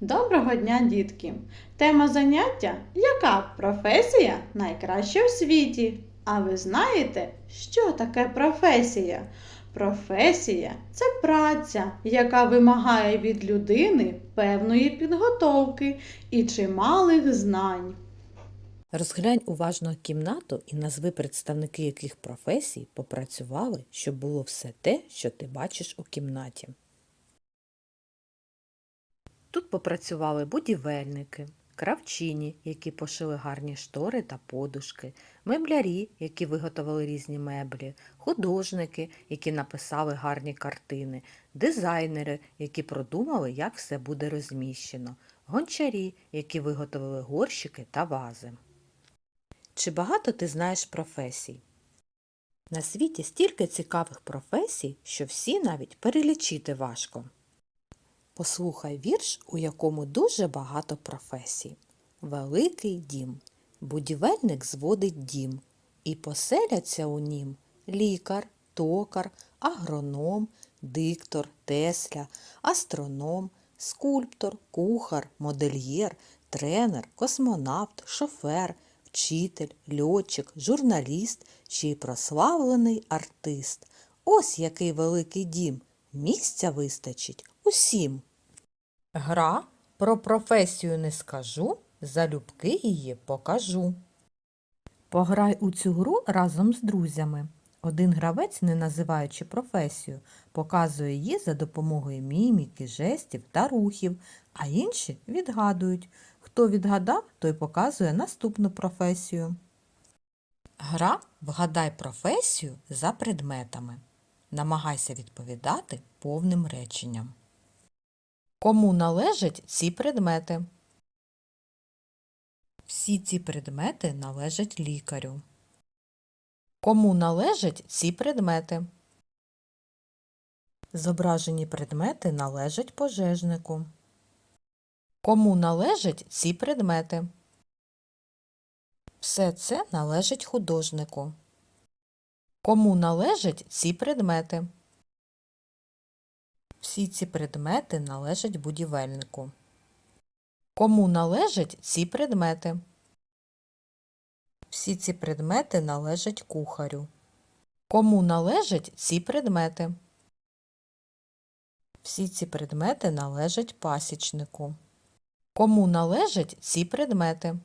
Доброго дня, дітки! Тема заняття Яка професія найкраща в світі? А ви знаєте, що таке професія? Професія це праця, яка вимагає від людини певної підготовки і чималих знань. Розглянь уважно кімнату і назви представники яких професій попрацювали, щоб було все те, що ти бачиш у кімнаті. Тут попрацювали будівельники, кравчині, які пошили гарні штори та подушки, меблярі, які виготовили різні меблі, художники, які написали гарні картини, дизайнери, які продумали, як все буде розміщено, гончарі, які виготовили горщики та вази. Чи багато ти знаєш професій? На світі стільки цікавих професій, що всі навіть перелічити важко. Послухай вірш, у якому дуже багато професій. Великий дім. Будівельник зводить дім, і поселяться у нім лікар, токар, агроном, диктор, тесля, астроном, скульптор, кухар, модельєр, тренер, космонавт, шофер, вчитель, льотчик, журналіст чи прославлений артист. Ось який великий дім. Місця вистачить усім. Гра про професію не скажу, залюбки її покажу. Пограй у цю гру разом з друзями. Один гравець, не називаючи професію, показує її за допомогою міміки, жестів та рухів, а інші відгадують. Хто відгадав, той показує наступну професію. Гра Вгадай професію за предметами. Намагайся відповідати повним реченням. Кому належать ці предмети? Всі ці предмети належать лікарю. Кому належать ці предмети? Зображені предмети належать пожежнику. Кому належать ці предмети? Все це належить художнику. Кому належать ці предмети? Всі ці предмети належать будівельнику. Кому належать ці предмети? Всі ці предмети належать кухарю. Кому належать ці предмети? Всі ці предмети належать пасічнику. Кому належать ці предмети?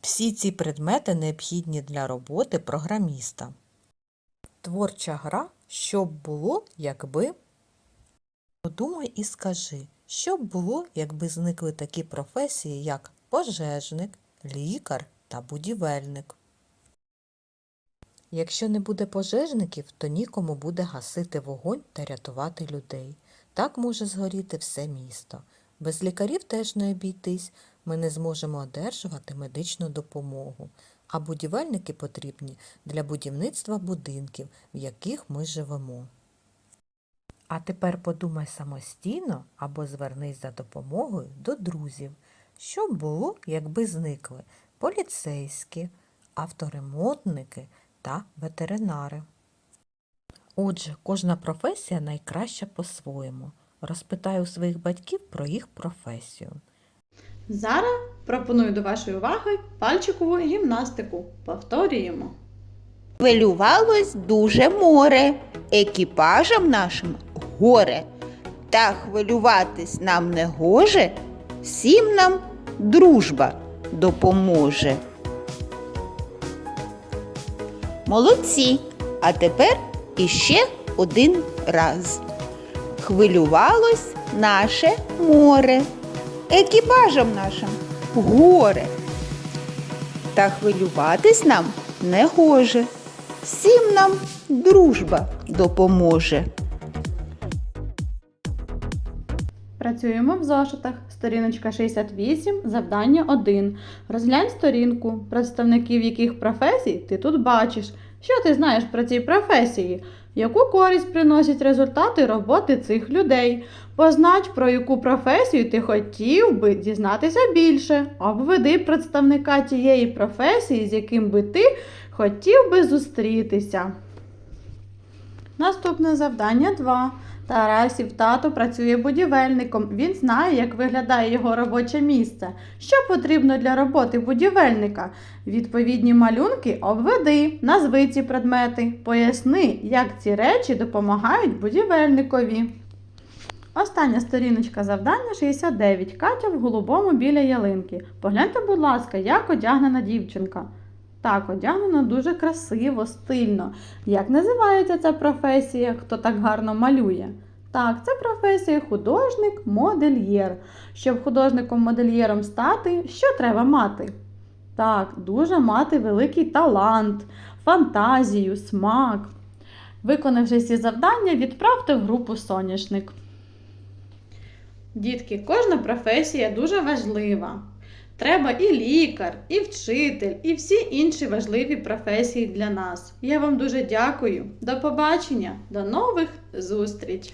Всі ці предмети необхідні для роботи програміста. Творча гра що б було, якби. Подумай і скажи, що б було, якби зникли такі професії, як пожежник, лікар та будівельник. Якщо не буде пожежників, то нікому буде гасити вогонь та рятувати людей. Так може згоріти все місто. Без лікарів теж не обійтись, ми не зможемо одержувати медичну допомогу, а будівельники потрібні для будівництва будинків, в яких ми живемо. А тепер подумай самостійно або звернись за допомогою до друзів. Що було, якби зникли поліцейські, авторемонтники та ветеринари? Отже, кожна професія найкраща по-своєму. Розпитай у своїх батьків про їх професію. Зараз пропоную до вашої уваги пальчикову гімнастику. Повторюємо. Хвилювалось дуже море, екіпажам нашим горе. Та хвилюватись нам не гоже, всім нам дружба допоможе. Молодці! А тепер іще один раз. Хвилювалось наше море, екіпажам нашим горе. Та хвилюватись нам не гоже. Всім нам дружба допоможе. Працюємо в зошитах. Сторіночка 68, завдання 1. Розглянь сторінку, представників яких професій ти тут бачиш. Що ти знаєш про ці професії? Яку користь приносять результати роботи цих людей? Познач, про яку професію ти хотів би дізнатися більше. Обведи представника тієї професії, з яким би ти хотів би зустрітися. Наступне завдання 2. Тарасів тато працює будівельником. Він знає, як виглядає його робоче місце. Що потрібно для роботи будівельника? Відповідні малюнки обведи, назви ці предмети, поясни, як ці речі допомагають будівельникові. Остання сторіночка завдання 69. Катя в голубому біля ялинки. Погляньте, будь ласка, як одягнена дівчинка. Так, одягнена дуже красиво, стильно. Як називається ця професія, хто так гарно малює? Так, це професія художник-модельєр. Щоб художником-модельєром стати, що треба мати? Так, дуже мати великий талант, фантазію, смак. Виконавши ці завдання, відправте в групу соняшник. Дітки, кожна професія дуже важлива. Треба і лікар, і вчитель, і всі інші важливі професії для нас. Я вам дуже дякую. До побачення, до нових зустріч!